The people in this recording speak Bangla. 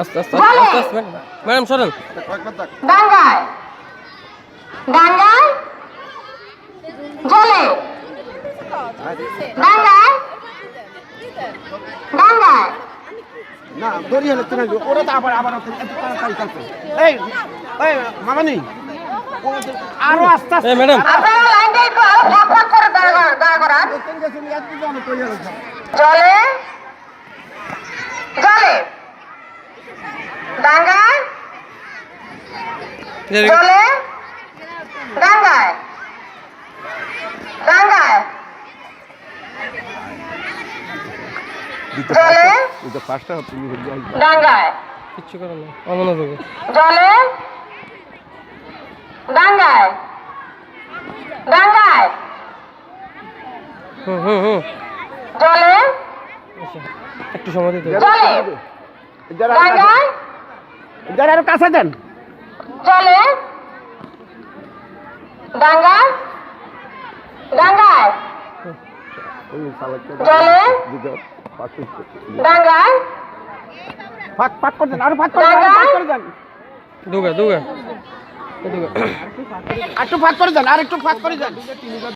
আস্তে আস্তে আস্তে আস্তে আস্তে ম্যাডাম সরেন। ডাঙ্গায় ডাঙ্গায় জলে ডাঙ্গায় ডাঙ্গায় না দড়ি হলে তুমি ওরা তো আবার আবার এই এই মামানি আরও আস্তে আস্তে। ম্যাডাম। আপনারা লাইনটা একটু আরও ফাঁক ফাঁক করে দাঁড়া দাঁড়া করান। জলে। জলে ডাঙ্গায় জলে ডাঙ্গায় ডাঙ্গায় জলে দুটো পাঁচটা তুমি জল ডাঙ্গায় কিচ্ছু করেন না অমনোযোগে জলে ডাঙ্গায় ডাঙ্গায় হুম হুম হুম। জলে আচ্ছা একটু সময় দিতে জলে যারা ডাঙ্গায় যারা আরও কাছে দেন জলে ডাঙ্গায় ডাঙ্গায় জলে ডাঙ্গায় ফাঁক ফাঁক করে দেন আরও ফাঁক করে দেন ফাঁক করে দেন। দুগা দুগা। দুগা আর একটু ফাঁক করে যান আর একটু ফাঁক করে দেন।